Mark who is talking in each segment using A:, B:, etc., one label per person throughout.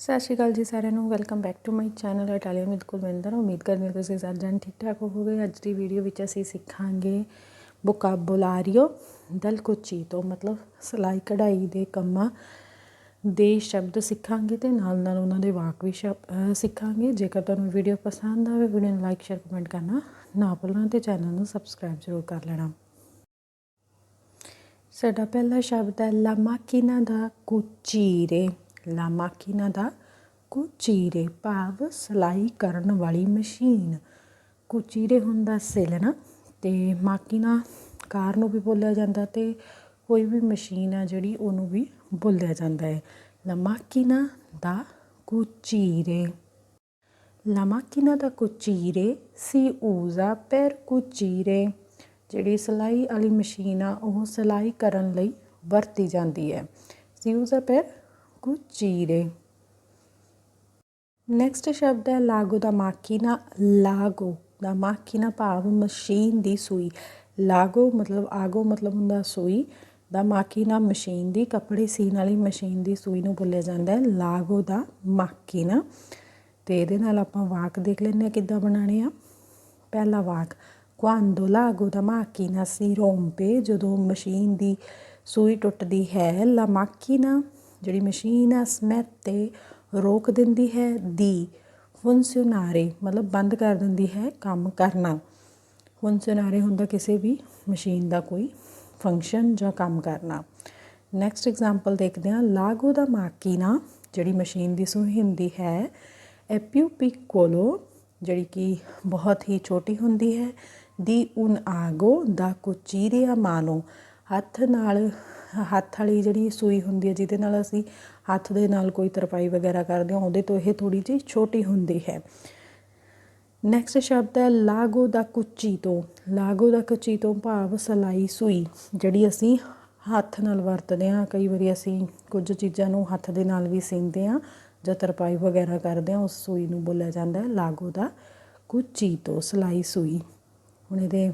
A: ਸਤਿ ਸ਼੍ਰੀ ਅਕਾਲ ਜੀ ਸਾਰਿਆਂ ਨੂੰ welcome back to my channel Italian with Kulwinder. ਉਮੀਦ ਕਰਦੀ ਹਾਂ ਤੁਸੀਂ ਸਾਰੇ ਜਣ ਠੀਕ ਠਾਕ ਹੋਵੋਗੇ। ਅੱਜ ਦੀ ਵੀਡੀਓ ਵਿੱਚ ਅਸੀਂ ਸਿੱਖਾਂਗੇ ਵੋਕਾਬੁਲਾਰੀਓ ਦਲ ਕੁਚੀ ਤੋਂ ਮਤਲਬ ਸਿਲਾਈ ਕਢਾਈ ਦੇ ਕੰਮਾਂ ਦੇ ਸ਼ਬਦ ਸਿੱਖਾਂਗੇ ਤੇ ਨਾਲ ਨਾਲ ਉਹਨਾਂ ਦੇ ਵਾਕ ਵੀ ਸ਼ਬ- ਸਿੱਖਾਂਗੇ। ਜੇਕਰ ਤੁਹਾਨੂੰ ਵੀਡੀਓ ਪਸੰਦ ਆਵੇ ਵੀਡੀਓ ਨੂੰ ਲਾਈਕ ਸ਼ੇਅਰ ਕਮੈਂਟ ਕਰਨਾ ਨਾ ਭੁੱਲਣਾ ਤੇ ਚੈਨਲ ਨੂੰ ਸਬਸਕ੍ਰਾਈਬ ਜ਼ਰੂਰ ਕਰ ਲੈਣਾ। ਸਾਡਾ ਪਹਿਲਾ ਸ਼ਬਦ ਹੈ, ਲਾ ਮਾਕੀਨਾ ਦਾ ਕੁਚੀਰੇ। ਲਾ ਮਾਕੀਨਾ ਦਾ ਕੁਚੀਰੇ ਭਾਵ ਸਿਲਾਈ ਕਰਨ ਵਾਲੀ ਮਸ਼ੀਨ। ਕੁਚੀਰੇ ਹੁੰਦਾ ਸਿਲਣਾ ਤੇ ਮਾਕੀਨਾ ਕਾਰ ਨੂੰ ਵੀ ਬੋਲਿਆ ਜਾਂਦਾ ਤੇ ਕੋਈ ਵੀ ਮਸ਼ੀਨ ਆ ਜਿਹੜੀ ਉਹਨੂੰ ਵੀ ਬੋਲਿਆ ਜਾਂਦਾ ਹੈ। ਲਾ ਮਾਕੀਨਾ ਦਾ ਕੁਚੀਰੇ। La macchina da cucire si usa per cucire ਜਿਹੜੀ ਸਿਲਾਈ ਵਾਲੀ ਮਸ਼ੀਨ ਆ, ਉਹ ਸਿਲਾਈ ਕਰਨ ਲਈ ਵਰਤੀ ਜਾਂਦੀ ਹੈ। si usa per cucire next ਸ਼ਬਦ ਹੈ ਲਾਗੋ ਦਾ ਮਾਕੀਨਾ ਲਾਗੋ ਦਾ ਮਾਕੀਨਾ ਭਾਵ ਮਸ਼ੀਨ ਦੀ ਸੂਈ। ਲਾਗੋ ਮਤਲਬ ਆਗੋ ਮਤਲਬ ਹੁੰਦਾ ਸੂਈ, ਦਾ ਮਾਕੀਨਾ ਮਸ਼ੀਨ ਦੀ, ਕੱਪੜੇ ਸੀਨ ਵਾਲੀ ਮਸ਼ੀਨ ਦੀ ਸੂਈ ਨੂੰ ਬੋਲਿਆ ਜਾਂਦਾ ਹੈ। ਲਾਗੋ ਦਾ ਮਾਕੀਨਾ ਤੇ ਇਹਦੇ ਨਾਲ ਆਪਾਂ ਵਾਕ ਦੇਖ ਲੈਂਦੇ ਹਾਂ ਕਿੱਦਾਂ ਬਣਾਣੇ ਆ। ਪਹਿਲਾ ਵਾਕ quando l'ago da macchina ਸੀ ਰੋਂਪੇ, ਜਦੋਂ ਮਸ਼ੀਨ ਦੀ ਸੂਈ ਟੁੱਟਦੀ ਹੈ la macchina ਜਿਹੜੀ ਮਸ਼ੀਨ ਆ, ਸਮੈਤੇ ਰੋਕ ਦਿੰਦੀ ਹੈ, ਦੀ ਫੰਕਸ਼ਨਾਰੇ ਮਤਲਬ ਬੰਦ ਕਰ ਦਿੰਦੀ ਹੈ ਕੰਮ ਕਰਨਾ। ਫੰਕਸ਼ਨਾਰੇ ਹੁੰਦਾ ਕਿਸੇ ਵੀ ਮਸ਼ੀਨ ਦਾ ਕੋਈ ਫੰਕਸ਼ਨ ਜਾਂ ਕੰਮ ਕਰਨਾ। ਨੈਕਸਟ ਐਗਜ਼ਾਮਪਲ ਦੇਖਦੇ ਹਾਂ, ਲਾਗੋ ਦਾ ਮਾਕੀਨਾ, ਜਿਹੜੀ ਮਸ਼ੀਨ ਦੀ ਸੂਈ ਹੁੰਦੀ ਹੈ è più piccolo ਜਿਹੜੀ ਕਿ ਬਹੁਤ ਹੀ ਛੋਟੀ ਹੁੰਦੀ ਹੈ, ਦੀ un ਆਗੋ the cucire a mano ਹੱਥ ਨਾਲ ਹੱਥ ਵਾਲੀ ਜਿਹੜੀ ਸੂਈ ਹੁੰਦੀ ਹੈ, ਜਿਹਦੇ ਨਾਲ ਅਸੀਂ ਹੱਥ ਦੇ ਨਾਲ ਕੋਈ ਤਰਪਾਈ ਵਗੈਰਾ ਕਰਦੇ ਹਾਂ, ਉਹਦੇ ਤੋਂ ਇਹ ਥੋੜੀ ਜਿਹੀ ਛੋਟੀ ਹੁੰਦੀ ਹੈ। ਨੈਕਸਟ ਸ਼ਬਦ ਹੈ, ਲਾਗੋ ਦਾ ਕੁਚੀ ਤੋਂ। ਲਾਗੋ ਦਾ ਕੁਚੀ ਤੋਂ ਭਾਵ ਸਲਾਈ ਸੂਈ, ਜਿਹੜੀ ਅਸੀਂ ਹੱਥ ਨਾਲ ਵਰਤਦੇ ਹਾਂ। ਕਈ ਵਾਰੀ ਅਸੀਂ ਕੁਝ ਚੀਜ਼ਾਂ ਨੂੰ ਹੱਥ ਦੇ ਨਾਲ ਵੀ ਸਿੰਦੇ ਹਾਂ, ਜਾਂ ਤਰਪਾਈ ਵਗੈਰਾ ਕਰਦੇ ਹਾਂ, ਉਸ ਸੂਈ ਨੂੰ ਬੋਲਿਆ ਜਾਂਦਾ ਹੈ, ਲਾਗੋ ਦਾ ਕੁਚੀ ਤੋਂ, ਸਲਾਈ ਸੂਈ। ਹੁਣ ਇਹਦੇ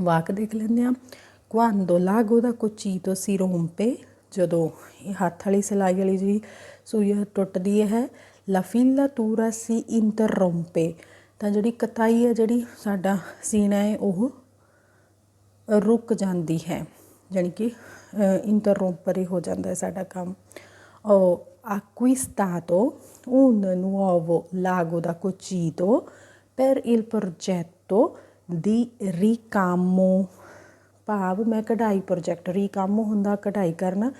A: ਵਾਕ ਦੇਖ ਲੈਂਦੇ ਹਾਂ। Quando l'ago da cucito si rompe ਜਦੋਂ ਇਹ ਹੱਥ ਵਾਲੀ ਸਿਲਾਈ ਵਾਲੀ ਜਿਹੜੀ ਸੂਈ ਆ ਟੁੱਟਦੀ ਹੈ la filatura si interrompe ਤਾਂ ਜਿਹੜੀ ਕਤਾਈ ਹੈ ਜਿਹੜੀ ਸਾਡਾ ਸੀਨਾ ਹੈ ਉਹ ਰੁਕ ਜਾਂਦੀ ਹੈ ਜਾਣੀ ਕਿ ਇੰਟਰਰੋਂਪਰੇ ਹੋ ਜਾਂਦਾ ਹੈ ਸਾਡਾ ਕੰਮ ਹੋ acquistato un nuovo lago da cucito per il progetto di ricamo ਭਾਵ ਮੈਂ ਕਢਾਈ ਪ੍ਰੋਜੈਕਟ ਰੀਕਾਮੋ ਹੁੰਦਾ ਕਢਾਈ ਕਰਨ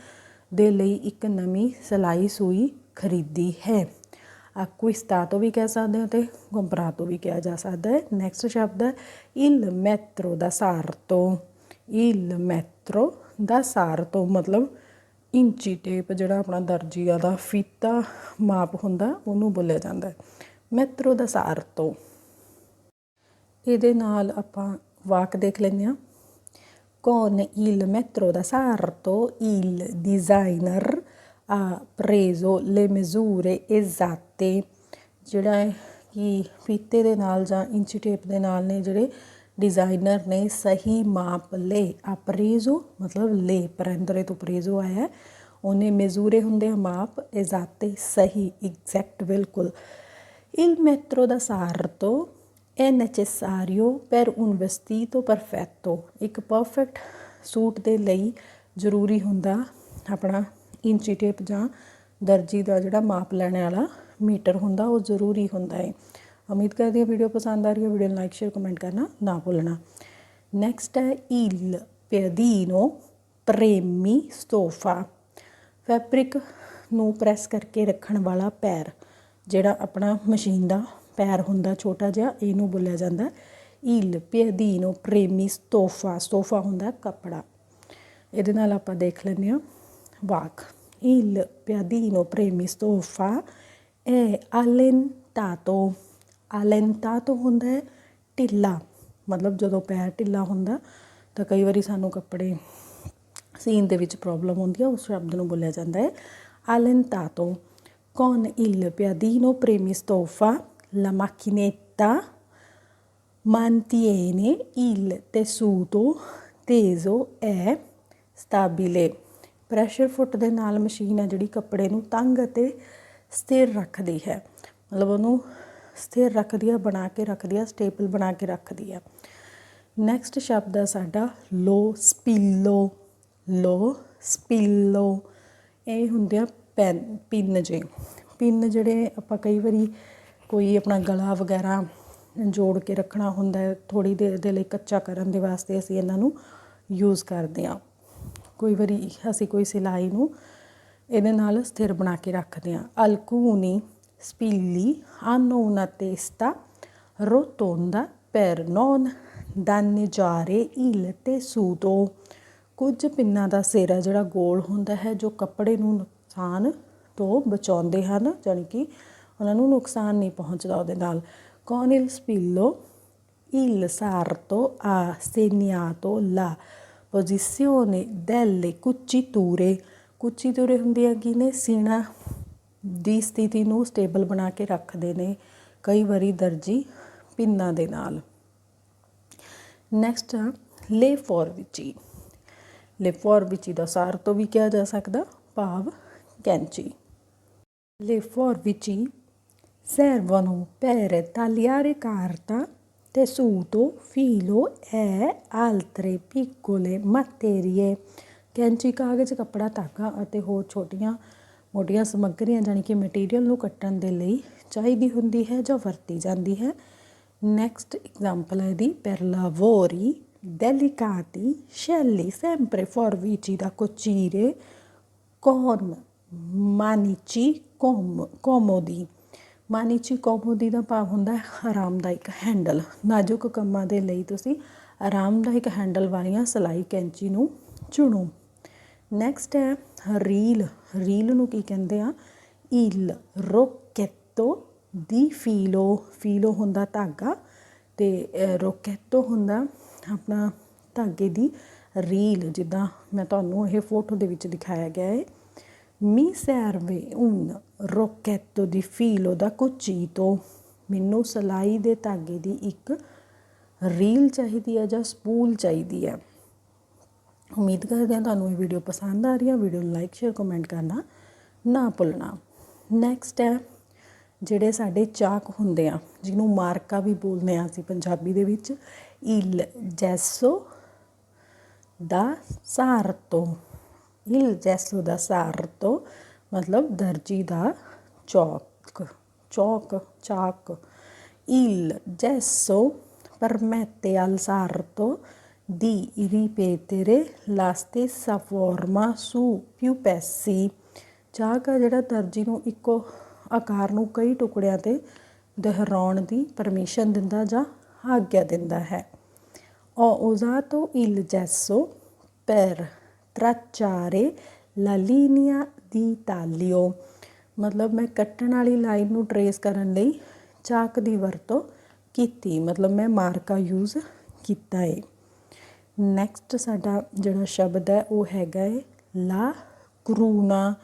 A: ਦੇ ਲਈ ਇੱਕ ਨਵੀਂ ਸਿਲਾਈ ਸੂਈ ਖਰੀਦੀ ਹੈ। acquistato ਵੀ ਕਹਿ ਸਕਦੇ ਹਾਂ ਤੇ ਤੋਂ ਵੀ ਕਿਹਾ ਜਾ ਸਕਦਾ ਹੈ। ਨੈਕਸਟ ਸ਼ਬਦ ਹੈ, ਇਲ ਮੈਤਰ ਦਾ ਸਾਰ ਤੋਂ। ਇਲ il ਦਾ ਸਾਰ ਤੋਂ ਮਤਲਬ ਇੰਚੀ ਟੇਪ ਜਿਹੜਾ ਆਪਣਾ ਦਰਜੀਆ ਦਾ ਫੀਤਾ ਮਾਪ ਹੁੰਦਾ, ਉਹਨੂੰ ਬੋਲਿਆ ਜਾਂਦਾ ਹੈ। ਮੈਟਰੋ ਦਾ ਸਾਰਤੋ ਇਹਦੇ ਨਾਲ ਆਪਾਂ ਵਾਕ ਦੇਖ ਲੈਂਦੇ ਹਾਂ। Con il metro da sarto il designer ha preso le misure esatte. ਜਿਹੜਾ ਹੈ ਕਿ ਫੀਤੇ ਦੇ ਨਾਲ ਜਾਂ ਇੰਚੀ ਟੇਪ ਦੇ ਨਾਲ ਨੇ ਜਿਹੜੇ ਡਿਜ਼ਾਈਨਰ ਨੇ ਸਹੀ ਮਾਪ ਲਏ ਆ ਪ੍ਰੇਜ਼ੋ ਮਤਲਬ ਲੈ ਪਰੰਦਰੇ ਤੋਂ ਪ੍ਰੇਜ਼ੋ ਆਇਆ ਹੈ ਉਹਨੇ ਮਜ਼ੂਰੇ ਹੁੰਦੇ ਆ ਮਾਪ esatte ਸਹੀ ਐਗਜ਼ੈਕਟ ਬਿਲਕੁਲ il metro da sarto è necessario per un vestito perfetto ਇੱਕ ਪਰਫੈਕਟ ਸੂਟ ਦੇ ਲਈ ਜ਼ਰੂਰੀ ਹੁੰਦਾ ਆਪਣਾ ਇੰਚੀ ਟੇਪ ਜਾਂ ਦਰਜੀ ਦਾ ਜਿਹੜਾ ਮਾਪ ਲੈਣ ਵਾਲਾ ਮੀਟਰ ਹੁੰਦਾ, ਉਹ ਜ਼ਰੂਰੀ ਹੁੰਦਾ ਹੈ ਉਮੀਦ ਕਰਦੀ ਹਾਂ ਵੀਡੀਓ ਪਸੰਦ ਆ ਰਹੀ ਹੈ। ਵੀਡੀਓ ਨੂੰ ਲਾਈਕ ਸ਼ੇਅਰ ਕਮੈਂਟ ਕਰਨਾ ਨਾ ਭੁੱਲਣਾ। ਨੈਕਸਟ ਹੈ il piedino premi stofa fabric ਨੂੰ ਪ੍ਰੈਸ ਕਰਕੇ ਰੱਖਣ ਵਾਲਾ ਪੈਰ, ਜਿਹੜਾ ਆਪਣਾ ਮਸ਼ੀਨ ਦਾ ਪੈਰ ਹੁੰਦਾ ਛੋਟਾ ਜਿਹਾ ਇਹਨੂੰ ਬੋਲਿਆ ਜਾਂਦਾ ਇਲ ਪਿਆਦੀਨੋ ਪ੍ਰੇਮਿਸ ਤੋਹਫਾ ਤੋਹਫਾ ਹੁੰਦਾ ਕਪੜਾ ਇਹਦੇ ਨਾਲ ਆਪਾਂ ਦੇਖ ਲੈਂਦੇ ਹਾਂ ਵਾਕ ਇਲ ਪਿਆਦੀਨੋ ਪ੍ਰੇਮਿਸ ਤੋਹਫਾ ਐ ਅਲੈਂਟਾਟੋ ਅਲੈਂਟਾਟੋ ਹੁੰਦਾ ਹੈ ਢਿੱਲਾ ਮਤਲਬ ਜਦੋਂ ਪੈਰ ਢਿੱਲਾ ਹੁੰਦਾ ਤਾਂ ਕਈ ਵਾਰੀ ਸਾਨੂੰ ਕੱਪੜੇ ਸੀਨ ਦੇ ਵਿੱਚ ਪ੍ਰੋਬਲਮ ਹੁੰਦੀ ਹੈ ਉਸ ਸ਼ਬਦ ਨੂੰ ਬੋਲਿਆ ਜਾਂਦਾ ਹੈ ਅਲੈਂਟਾਟੋ ਕੌਣ ਇਲ ਪਿਆਦੀਨੋ ਪ੍ਰੇਮਿਸ ਤੋਹਫਾ la macchinetta mantiene il tessuto teso è stabile. Pressure foot ਦੇ ਨਾਲ ਮਸ਼ੀਨ ਹੈ ਜਿਹੜੀ ਕੱਪੜੇ ਨੂੰ ਤੰਗ ਅਤੇ ਸਥਿਰ ਰੱਖਦੀ ਹੈ। ਮਤਲਬ ਉਹਨੂੰ ਸਥਿਰ ਰੱਖਦੀ ਹੈ ਬਣਾ ਕੇ ਰੱਖਦੀ ਹੈ ਸਟੇਬਲ ਬਣਾ ਕੇ ਰੱਖਦੀ ਹੈ ਨੈਕਸਟ ਸ਼ਬਦ ਹੈ ਸਾਡਾ ਲੋ ਸਪੀਲੋ ਲੋ ਸਪੀਲੋ। ਇਹ ਹੁੰਦੇ ਆ ਪੈਨ, ਪਿੰਨ ਜੇ ਪਿੰਨ ਜਿਹੜੇ ਆਪਾਂ ਕਈ ਵਾਰੀ ਕੋਈ ਆਪਣਾ ਗਲਾ ਵਗੈਰਾ ਜੋੜ ਕੇ ਰੱਖਣਾ ਹੁੰਦਾ ਹੈ ਥੋੜੀ ਦੇਰ ਦੇ ਲਈ ਕੱਚਾ ਕਰਨ ਦੇ ਵਾਸਤੇ ਅਸੀਂ ਇਹਨਾਂ ਨੂੰ ਯੂਜ਼ ਕਰਦੇ ਹਾਂ। ਕੋਈ ਵਾਰੀ ਅਸੀਂ ਕੋਈ ਸਿਲਾਈ ਨੂੰ ਇਹਦੇ ਨਾਲ ਸਥਿਰ ਬਣਾ ਕੇ ਰੱਖਦੇ ਹਾਂ। alcuni spilli hanno una testa rotonda per non danneggiare il tessuto ਕੁਝ ਪਿੰਨਾਂ ਦਾ ਸਿਰ ਹੈ ਜਿਹੜਾ ਗੋਲ ਹੁੰਦਾ ਹੈ, ਜੋ ਕੱਪੜੇ ਨੂੰ ਨੁਕਸਾਨ ਤੋਂ ਬਚਾਉਂਦੇ ਹਨ, ਜਾਣੀ ਕਿ ਉਹਨਾਂ ਨੂੰ ਨੁਕਸਾਨ ਨਹੀਂ ਪਹੁੰਚਦਾ ਉਹਦੇ ਨਾਲ। con il spillo il sarto ha segnato la posizione delle cuciture ਕੁਚੀਤੁਰੇ ਹੁੰਦੀਆਂ ਕੀ ਨੇ ਸੀਣਾ ਦੀ ਸਥਿਤੀ ਨੂੰ ਸਟੇਬਲ ਬਣਾ ਕੇ ਰੱਖਦੇ ਨੇ ਕਈ ਵਾਰੀ ਦਰਜੀ ਪਿੰਨਾਂ ਦੇ ਨਾਲ। ਨੈਕਸਟ ਆ, ਲੇ ਫੋਰਵਿਚੀ। ਲੇ ਫੋਰਵਿਚੀ ਦਾ ਸਾਰ ਤੋਂ ਵੀ ਕਿਹਾ ਜਾ ਸਕਦਾ, ਭਾਵ ਕੈਂਚੀ। Le forbici servono per tagliare carta, tessuto, filo e altre piccole materie. ਕੈਂਚੀ ਕਾਗਜ਼ ਕੱਪੜਾ ਧਾਗਾ ਅਤੇ ਹੋਰ ਛੋਟੀਆਂ ਮੋਟੀਆਂ ਸਮੱਗਰੀਆਂ ਜਾਣੀ ਕਿ ਮਟੀਰੀਅਲ ਨੂੰ ਕੱਟਣ ਦੇ ਲਈ ਚਾਹੀਦੀ ਹੁੰਦੀ ਹੈ ਜਾਂ ਵਰਤੀ ਜਾਂਦੀ ਹੈ ਨੈਕਸਟ ਐਗਜ਼ਾਮਪਲ ਹੈ ਦੀ per lavori delicati scegli sempre forbici da cucire con ਮਾਨੀਚੀ ਕੋਮ ਕੋਮੋਦੀ ਮਾਨੀਚੀ ਕੋਮੋਦੀ ਦਾ ਭਾਵ ਹੁੰਦਾ ਹੈ ਆਰਾਮਦਾਇਕ ਹੈਂਡਲ। ਨਾਜ਼ੁਕ ਕੰਮਾਂ ਦੇ ਲਈ ਤੁਸੀਂ ਆਰਾਮਦਾਇਕ ਹੈਂਡਲ ਵਾਲੀਆਂ ਸਲਾਈ ਕੈਂਚੀ ਨੂੰ ਚੁਣੋ। ਨੈਕਸਟ ਹੈ ਰੀਲ। ਰੀਲ ਨੂੰ ਕੀ ਕਹਿੰਦੇ ਆ? ਇਲ ਰੋਕੇਟੋ ਦੀ ਫੀਲੋ। ਫੀਲੋ ਹੁੰਦਾ ਧਾਗਾ ਤੇ ਰੋਕੇਟੋ ਹੁੰਦਾ ਆਪਣਾ ਧਾਗੇ ਦੀ ਰੀਲ। ਜਿੱਦਾਂ ਮੈਂ ਤੁਹਾਨੂੰ ਇਹ ਫੋਟੋ ਦੇ ਵਿੱਚ ਦਿਖਾਇਆ ਗਿਆ ਹੈ Mi serve un rocchetto di filo da cucito. ਮੈਨੂੰ ਸਲਾਈ ਦੇ ਧਾਗੇ ਦੀ ਇੱਕ ਰੀਲ ਚਾਹੀਦੀ ਹੈ ਜਾਂ ਸਪੂਲ ਚਾਹੀਦੀ ਹੈ ਉਮੀਦ ਕਰਦੇ ਹਾਂ ਤੁਹਾਨੂੰ ਇਹ ਵੀਡੀਓ ਪਸੰਦ ਆ ਰਹੀ ਹੈ ਵੀਡੀਓ ਨੂੰ ਲਾਈਕ ਸ਼ੇਅਰ ਕਮੈਂਟ ਕਰਨਾ ਨਾ ਭੁੱਲਣਾ ਨੈਕਸਟ ਹੈ ਜਿਹੜੇ ਸਾਡੇ ਚਾਕ ਹੁੰਦੇ ਆ ਜਿਹਨੂੰ ਮਾਰਕਾ ਵੀ ਬੋਲਦੇ ਆ ਅਸੀਂ ਪੰਜਾਬੀ ਦੇ ਵਿੱਚ ਇਲ ਜੈਸੋ ਦਾ ਸਾਰਤੋ il gesso da sarto ਮਤਲਬ ਦਰਜੀ ਦਾ ਚੌਕ ਚੌਕ ਚਾਕ il gesso permette al sarto di ripetere la stessa forma su più pezzi ਚਾਕ ਆ ਜਿਹੜਾ ਦਰਜੀ ਨੂੰ ਇੱਕੋ ਆਕਾਰ ਨੂੰ ਕਈ ਟੁਕੜਿਆਂ ਤੇ ਦੁਹਰਾਉਣ ਦੀ ਪਰਮਿਸ਼ਨ ਦਿੰਦਾ ਜਾਂ ਆਗਿਆ ਦਿੰਦਾ ਹੈ ho usato il gesso per tracciare la linea di taglio ਮਤਲਬ ਮੈਂ ਕੱਟਣ ਵਾਲੀ ਲਾਈਨ ਨੂੰ ਟਰੇਸ ਕਰਨ ਲਈ ਚਾਕ ਦੀ ਵਰਤੋਂ ਕੀਤੀ। ਮਤਲਬ ਮੈਂ ਮਾਰਕਾ ਯੂਜ਼ ਕੀਤਾ ਹੈ ਨੈਕਸਟ ਸਾਡਾ ਜਿਹੜਾ ਸ਼ਬਦ ਹੈ, ਉਹ ਹੈਗਾ ਏ, ਲਾ ਕਰੂਨਾ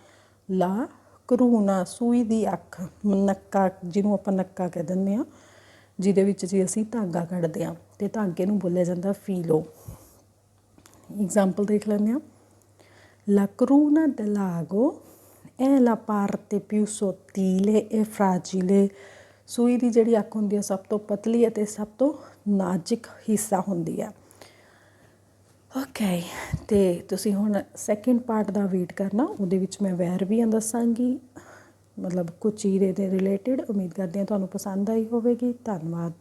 A: ਲਾ ਕਰੂਨਾ ਸੂਈ ਦੀ ਅੱਖ। ਨੱਕਾ, ਜਿਹਨੂੰ ਆਪਾਂ ਨੱਕਾ ਕਹਿ ਦਿੰਦੇ ਆ ਜਿਹਦੇ ਵਿੱਚ ਜੀ ਅਸੀਂ ਧਾਗਾ ਕੱਢਦੇ ਆ ਤੇ ਧਾਗੇ ਨੂੰ ਬੋਲਿਆ ਜਾਂਦਾ ਫੀਲੋ। ਐਗਜ਼ਾਮਪਲ ਦੇਖ ਲੈਂਦੇ ਆ La cruna dell'ago è la parte più sottile e fragile. ਸੂਈ ਦੀ ਜਿਹੜੀ ਅੱਖ ਹੁੰਦੀ ਹੈ ਸਭ ਤੋਂ ਪਤਲੀ ਅਤੇ ਸਭ ਤੋਂ ਨਾਜ਼ੁਕ ਹਿੱਸਾ ਹੁੰਦੀ ਹੈ ਓਕੇ ਤੇ ਤੁਸੀਂ ਹੁਣ ਸੈਕਿੰਡ ਪਾਰਟ ਦਾ ਵੇਟ ਕਰਨਾ ਉਹਦੇ ਵਿੱਚ ਮੈਂ ਵੈਰ ਵੀ ਦੱਸਾਂਗੀ ਮਤਲਬ ਕੁਚੀਰੇ ਦੇ ਰਿਲੇਟਡ ਉਮੀਦ ਕਰਦੇ ਹਾਂ ਤੁਹਾਨੂੰ ਪਸੰਦ ਆਈ ਹੋਵੇਗੀ ਧੰਨਵਾਦ